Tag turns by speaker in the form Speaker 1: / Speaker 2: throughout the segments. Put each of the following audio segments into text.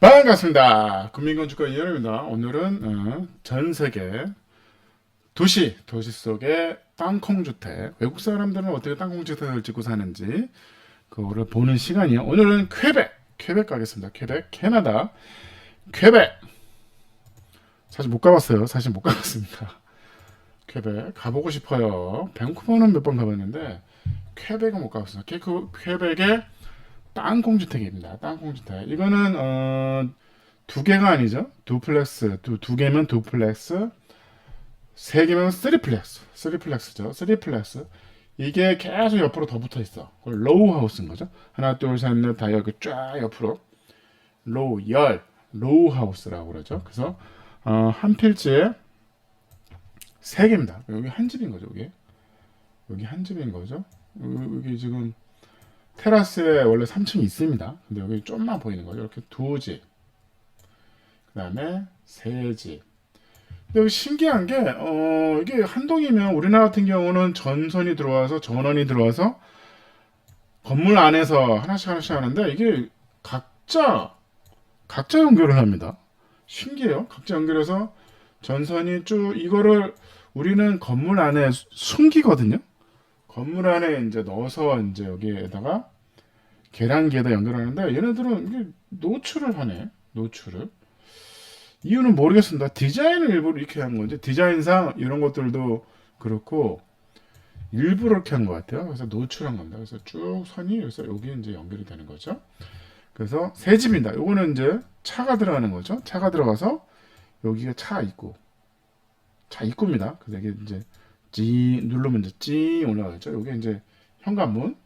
Speaker 1: 반갑습니다. 국민건축가 이현우입니다. 오늘은 어, 전 세계 도시, 도시 속의 땅콩주택, 외국 사람들은 어떻게 땅콩주택을 짓고 사는지 그거를 보는 시간이에요. 오늘은 퀘벡, 퀘벡 가겠습니다. 퀘벡, 캐나다, 퀘벡. 사실 못 가봤어요. 사실 못 가봤습니다. 퀘벡 가보고 싶어요. 밴쿠버는 몇 번 가봤는데 퀘벡은 못 가봤어요. 퀘- 그 퀘벡의 땅콩주택입니다. 땅콩주택. 이거는 어, 두 개가 아니죠. 두플렉스. 두, 두 개면 두플렉스. 세 개면 쓰리플렉스. 쓰리플렉스죠. 쓰리플렉스. 이게 계속 옆으로 더 붙어 있어. 로우 하우스인 거죠. 하나, 둘, 셋, 넷, 다 이렇게 쫙 옆으로. 로우, 열. 로우 하우스라고 그러죠. 그래서 어, 한 필지에 세 개입니다. 여기 한 집인 거죠, 여기. 여기 한 집인 거죠. 여기, 여기 지금 테라스에 원래 3층이 있습니다. 근데 여기 좀만 보이는 거죠. 이렇게 두 집. 그 다음에 세 집. 근데 여기 신기한 게, 어, 이게 한 동이면 우리나라 같은 경우는 전선이 들어와서, 전원이 들어와서 건물 안에서 하나씩 하나씩 하는데 이게 각자, 각자 연결을 합니다. 신기해요. 각자 연결해서 전선이 쭉, 이거를 우리는 건물 안에 수- 숨기거든요. 건물 안에 이제 넣어서 이제 여기에다가 계량기에다 연결하는데 얘네들은 이게 노출을 하네. 노출을. 이유는 모르겠습니다. 디자인을 일부러 이렇게 한 건지 디자인상 이런 것들도 그렇고 일부러 이렇게 한 것 같아요. 그래서 노출한 겁니다. 그래서 쭉 선이 그래서 여기 이제 연결이 되는 거죠. 그래서 새 집입니다. 요거는 이제 차가 들어가는 거죠. 차가 들어가서 여기가 차 입구. 차 입구입니다. 그래서 이게 이제 찌 누르면 이제 찌 올라가죠. 요게 이제 현관문,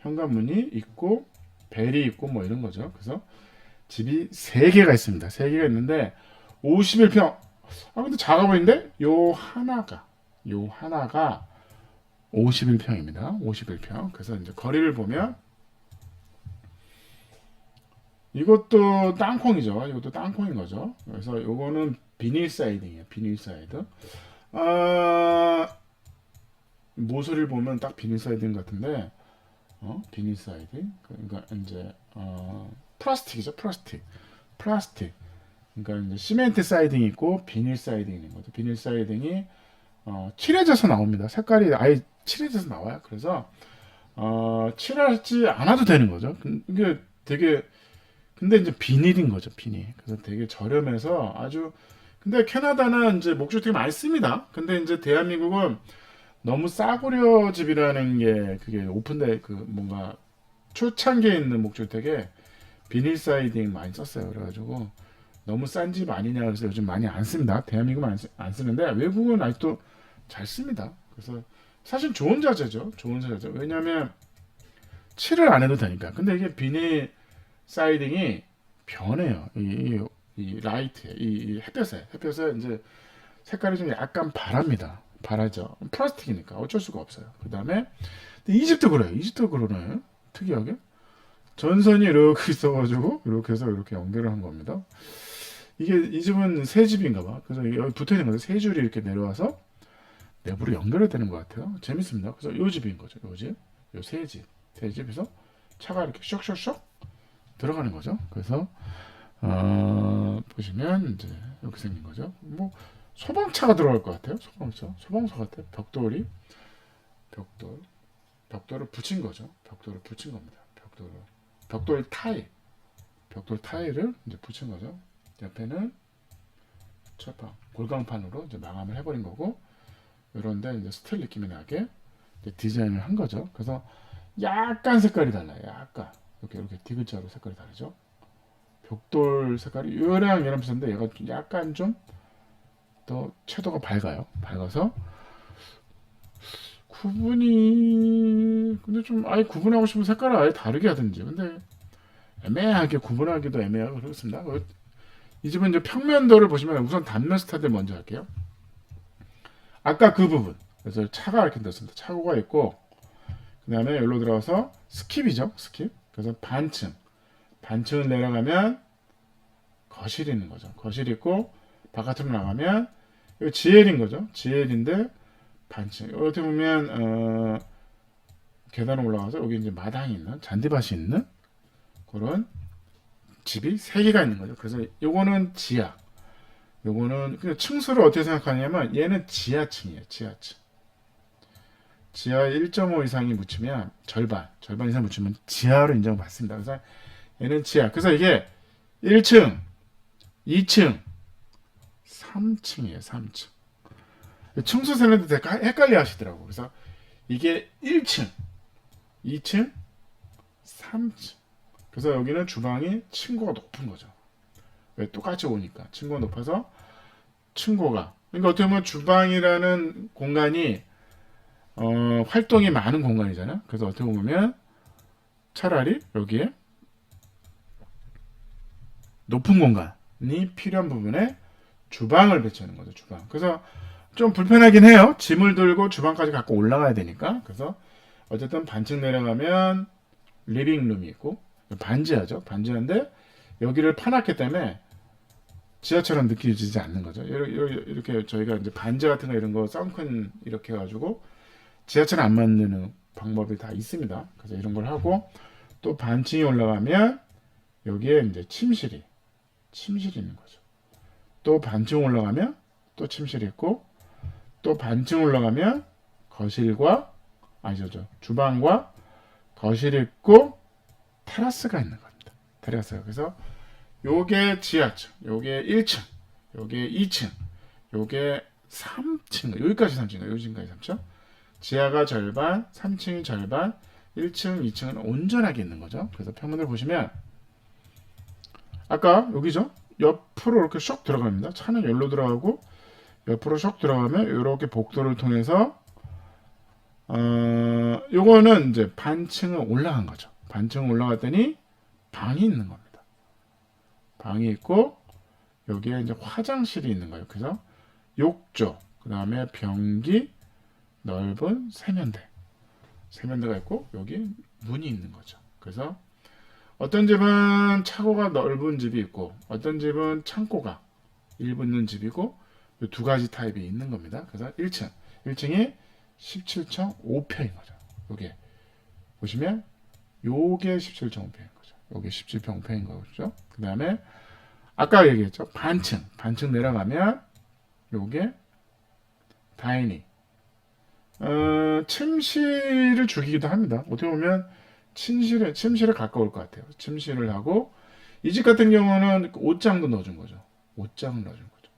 Speaker 1: 현관문이 있고 벨이 있고 뭐 이런 거죠. 그래서 집이 세 개가 있습니다. 세 개가 있는데 51평. 아 근데 작아 보이는데 요 하나가 요 하나가 51평입니다. 51평. 그래서 이제 거리를 보면 이것도 땅콩이죠. 이것도 땅콩인 거죠. 그래서 요거는 비닐 사이딩이에요. 비닐 사이드. 아, 모서리를 보면 딱 비닐 사이딩 같은데, 어? 비닐 사이딩? 그러니까 이제, 어, 플라스틱이죠, 플라스틱. 플라스틱. 그러니까 이제 시멘트 사이딩이 있고, 비닐 사이딩이 있는 거죠. 비닐 사이딩이, 어, 칠해져서 나옵니다. 색깔이 아예 칠해져서 나와요. 그래서, 어, 칠하지 않아도 되는 거죠. 그- 이게 되게, 근데 이제 비닐인 거죠, 비닐. 그래서 되게 저렴해서 아주 근데 캐나다는 이제 목주택이 많이 씁니다. 근데 이제 대한민국은 너무 싸구려 집이라는 게 그게 오픈돼 그 뭔가 초창기에 있는 목주택에 비닐 사이딩 많이 썼어요. 그래가지고 너무 싼 집 아니냐 그래서 요즘 많이 안 씁니다. 대한민국은 안, 쓰, 안 쓰는데 외국은 아직도 잘 씁니다. 그래서 사실 좋은 자재죠. 좋은 자재죠. 왜냐하면 칠을 안 해도 되니까. 근데 이게 비닐 사이딩이 변해요. 이, 이, 이 라이트에, 이, 이 햇볕에, 햇볕에 이제 색깔이 좀 약간 바랍니다. 바라죠. 플라스틱이니까 어쩔 수가 없어요. 그 다음에 이 집도 그래요. 이 집도 그러네. 특이하게. 전선이 이렇게 있어가지고 이렇게 해서 이렇게 연결을 한 겁니다. 이게 이 집은 새 집인가 봐. 그래서 여기 붙어 있는 거죠. 세 줄이 이렇게 내려와서 내부로 연결이 되는 것 같아요. 재밌습니다. 그래서 요 집인 거죠. 요 집, 요새 집, 새 집에서 차가 이렇게 쇽쇽쇽 들어가는 거죠. 그래서 어, 보시면 이제 이렇게 생긴 거죠. 뭐 소방차가 들어갈 것 같아요. 소방차, 소방서 같아요. 벽돌이 벽돌, 벽돌을 붙인 거죠. 벽돌을 붙인 겁니다. 벽돌을 벽돌 타일, 벽돌 타일을 이제 붙인 거죠. 옆에는 철판, 골강판으로 이제 마감을 해버린 거고, 이런데 이제 스틸 느낌이 나게 디자인을 한 거죠. 그래서 약간 색깔이 달라요. 약간 이렇게 이렇게 디귿자로 색깔이 다르죠. 벽돌 색깔이 얘랑 얘랑 비슷한데 얘가 좀 약간 좀 더 채도가 밝아요. 밝아서 구분이 근데 좀 아예 구분하고 싶으면 색깔을 아예 다르게 하든지 근데 애매하게 구분하기도 애매하고 그렇습니다. 그- 이 집은 이제 평면도를 보시면 우선 단면 스타일 먼저 할게요. 아까 그 부분 그래서 차가 이렇게 됐습니다. 차고가 있고 그 다음에 여기로 들어가서 스킵이죠. 스킵. 그래서 반층. 반층을 내려가면 거실이 있는 거죠. 거실이 있고 바깥으로 나가면 이거 GL인 거죠. GL인데 반층. 어떻게 보면 어, 계단 올라가서 여기 이제 마당이 있는 잔디밭이 있는 그런 집이 세 개가 있는 거죠. 그래서 요거는 지하. 요거는 층수를 어떻게 생각하냐면 얘는 지하층이에요. 지하층. 지하에 1.5 이상이 묻히면 절반, 절반 이상 묻히면 지하로 인정받습니다. 그래서 얘는 지하. 그래서 이게 1층, 2층, 3층이에요. 3층. 층수 세는데 되게 헷갈려 하시더라고. 그래서 이게 1층, 2층, 3층. 그래서 여기는 주방이 층고가 높은 거죠. 왜 똑같이 오니까 층고가 높아서 층고가 그러니까 어떻게 보면 주방이라는 공간이 어, 활동이 많은 공간이잖아요. 그래서 어떻게 보면 차라리 여기에 높은 공간이 필요한 부분에 주방을 배치하는 거죠. 주방. 그래서 좀 불편하긴 해요. 짐을 들고 주방까지 갖고 올라가야 되니까. 그래서 어쨌든 반층 내려가면 리빙룸이 있고 반지하죠. 반지하인데 여기를 파놨기 때문에 지하처럼 느껴지지 않는 거죠. 이렇게, 저희가 이제 반지 같은 거 이런 거 썬큰 이렇게 해가지고 지하철 안 만드는 방법이 다 있습니다. 그래서 이런 걸 하고 또 반층이 올라가면 여기에 이제 침실이 침실이 있는 거죠. 또 반층 올라가면 또 침실이 있고 또 반층 올라가면 거실과 아니죠 저 주방과 거실이 있고 테라스가 있는 겁니다. 테라스가 그래서 요게 지하층, 요게 1층, 요게 2층, 요게 3층, 여기까지 3층, 여기까지 3층. 지하가 절반, 3층이 절반, 1층, 2층은 온전하게 있는 거죠. 그래서 평면을 보시면 아까 여기죠. 옆으로 이렇게 쏙 들어갑니다. 차는 열로 들어가고 옆으로 쏙 들어가면 이렇게 복도를 통해서 어, 요거는 이제 반층을 올라간 거죠. 반층 올라갔더니 방이 있는 겁니다. 방이 있고 여기에 이제 화장실이 있는 거예요. 그래서 욕조, 그 다음에 변기, 넓은 세면대, 세면대가 있고 여기 문이 있는 거죠. 그래서 어떤 집은 차고가 넓은 집이 있고 어떤 집은 창고가 일부 있는 집이고 이두 가지 타입이 있는 겁니다. 그래서 1층, 1층이 17.5평인 거죠. 요게 보시면 요게 17.5평인 거죠. 요게 17평 5평인 거죠. 그 다음에 아까 얘기했죠. 반층, 반층 내려가면 요게 다이닝. 어, 침실을 죽이기도 합니다. 어떻게 보면 침실에 침실에 가까울 것 같아요. 침실을 하고 이 집 같은 경우는 옷장도 넣어준 거죠. 옷장을 넣어준 거죠.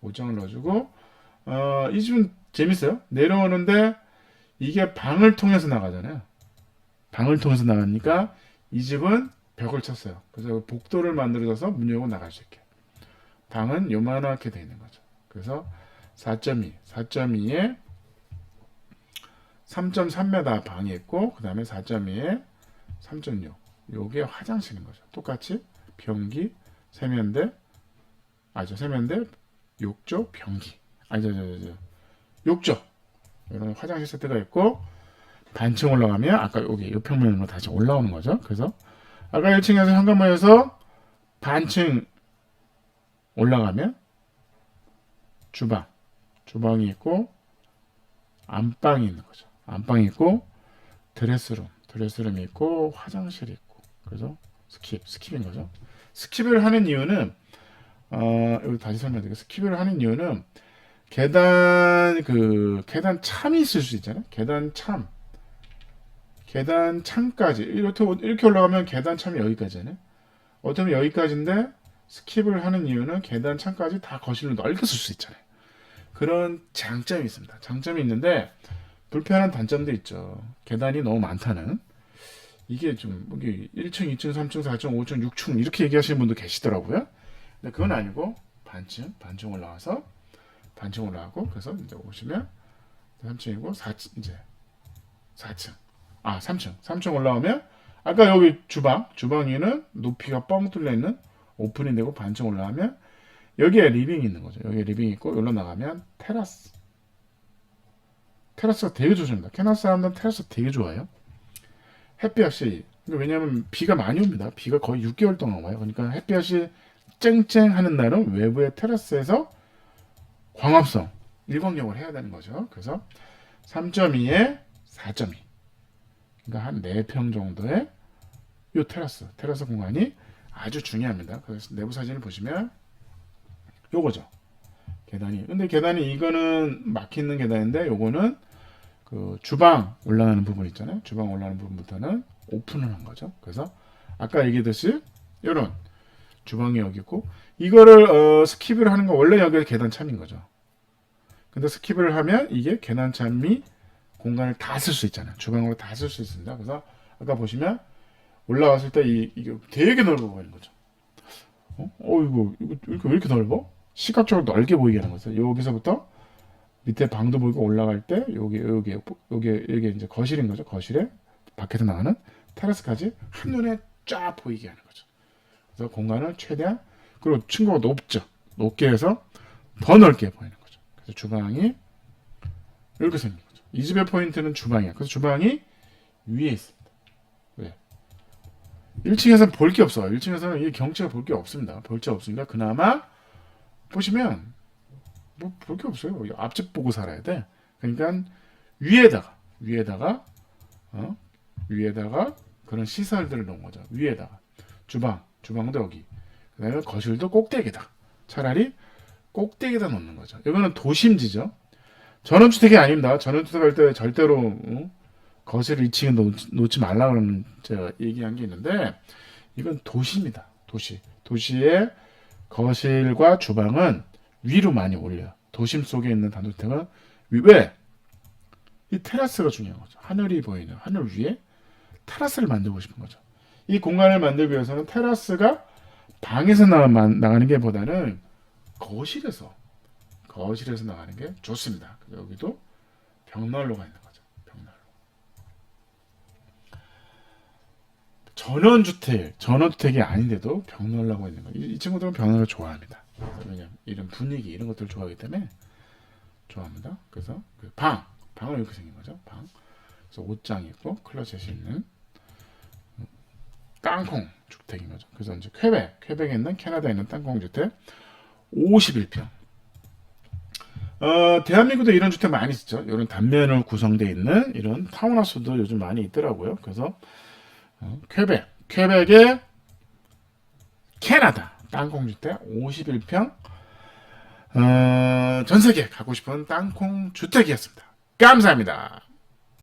Speaker 1: 옷장을 넣어주고 어, 이 집은 재밌어요. 내려오는데 이게 방을 통해서 나가잖아요. 방을 통해서 나가니까 이 집은 벽을 쳤어요. 그래서 복도를 만들어서 문 열고 나갈 수 있게. 방은 요만하게 돼 있는 거죠. 그래서 4.2, 4.2에 3.3m 방이 있고 그 다음에 4.2에 3.6 요게 화장실인 거죠. 똑같이 변기, 세면대, 아죠 세면대, 욕조, 변기. 아니 저, 저, 저, 욕조. 이런 화장실 세트가 있고 반층 올라가면 아까 여기 옆평면으로 다시 올라오는 거죠. 그래서 아까 1층에서 현관문에서 반층 올라가면 주방, 주방이 있고 안방이 있는 거죠. 안방이 있고 드레스룸, 드레스룸이 있고 화장실이 있고 그래서 스킵, 스킵인 거죠. 스킵을 하는 이유는 어, 여기 다시 설명드릴게요. 스킵을 하는 이유는 계단 그 계단 참이 있을 수 있잖아요. 계단 참. 계단 참까지 이렇게 이렇게 올라가면 계단 참이 여기까지잖아요. 어쩌면 여기까지인데 스킵을 하는 이유는 계단 참까지 다 거실로 넓게 쓸 수 있잖아요. 그런 장점이 있습니다. 장점이 있는데 불편한 단점도 있죠. 계단이 너무 많다는. 이게 좀 여기 1층, 2층, 3층, 4층, 5층, 6층 이렇게 얘기하시는 분도 계시더라고요. 근데 그건 아니고 반층, 반층 올라와서 반층 올라가고 그래서 이제 오시면 3층이고 4층 이제 4층. 아, 3층. 3층 올라오면 아까 여기 주방, 주방 위는 높이가 뻥 뚫려 있는 오픈이 되고 반층 올라가면 여기에 리빙이 있는 거죠. 여기에 리빙이 있고 여기로 나가면 테라스. 테라스가 되게 좋습니다. 캐나다 사람들은 테라스 되게 좋아해요. 햇볕이 왜냐하면 비가 많이 옵니다. 비가 거의 6개월 동안 와요. 그러니까 햇볕이 쨍쨍하는 날은 외부의 테라스에서 광합성 일광욕을 해야 되는 거죠. 그래서 3.2에 4.2 그러니까 한 4평 정도의 요 테라스 테라스 공간이 아주 중요합니다. 그래서 내부 사진을 보시면 요거죠. 계단이. 근데 계단이 이거는 막혀 있는 계단인데 요거는 그 주방 올라가는 부분 있잖아요. 주방 올라가는 부분부터는 오픈을 한 거죠. 그래서 아까 얘기했듯이 요런 주방이 여기 있고 이거를 어, 스킵을 하는 거 원래 여기가 계단 참인 거죠. 근데 스킵을 하면 이게 계단 참이 공간을 다 쓸 수 있잖아요. 주방으로 다 쓸 수 있습니다. 그래서 아까 보시면 올라왔을 때 이, 이게 되게 넓어 보이는 거죠. 어? 어, 이거, 이거 왜 이렇게 넓어? 시각적으로 넓게 보이게 하는 거죠. 여기서부터 밑에 방도 보이고 올라갈 때 여기 여기 여기 여기 이제 거실인 거죠. 거실에 밖에서 나가는 테라스까지 한눈에 쫙 보이게 하는 거죠. 그래서 공간을 최대한 그리고 층고가 높죠. 높게 해서 더 넓게 보이는 거죠. 그래서 주방이 이렇게 생긴 거죠. 이 집의 포인트는 주방이야. 그래서 주방이 위에 있습니다. 왜? 1층에서는 볼 게 없어요. 1층에서는 이 경치가 볼 게 없습니다. 볼 게 없으니까 그나마 보시면 뭐 볼 게 없어요. 앞집 보고 살아야 돼. 그러니까 위에다가 위에다가 어? 위에다가 그런 시설들을 놓은 거죠. 위에다가 주방, 주방도 여기. 그다음에 거실도 꼭대기다. 차라리 꼭대기에다 놓는 거죠. 이거는 도심지죠. 전원주택이 아닙니다. 전원주택 할 때 절대로 어? 거실을 2층에 놓, 놓지 말라 그러는 제가 얘기한 게 있는데 이건 도시입니다. 도시. 도시의 거실과 주방은 위로 많이 올려요. 도심 속에 있는 단독주택은 위- 왜? 이 테라스가 중요한 거죠. 하늘이 보이는 하늘 위에 테라스를 만들고 싶은 거죠. 이 공간을 만들기 위해서는 테라스가 방에서 나, 나가는 게 보다는 거실에서 거실에서 나가는 게 좋습니다. 여기도 벽난로가 있는 거죠. 벽난로. 전원주택, 전원주택이 아닌데도 벽난로가 있는 거예요. 이, 이 친구들은 벽난로 좋아합니다. 왜냐면 이런 분위기 이런 것들을 좋아하기 때문에 좋아합니다. 그래서 그 방, 방은 이렇게 생긴 거죠. 방. 그래서 옷장이 있고 클로젯이 있는 땅콩 주택인 거죠. 그래서 이제 퀘벡, 퀘벡에 있는 캐나다에 있는 땅콩 주택 51평. 어, 대한민국도 이런 주택 많이 있죠. 이런 단면으로 구성되어 있는 이런 타운하우스도 요즘 많이 있더라고요. 그래서 어, 퀘벡, 퀘벡의 캐나다 땅콩 주택 51평 어, 전 세계 가고 싶은 땅콩 주택이었습니다. 감사합니다.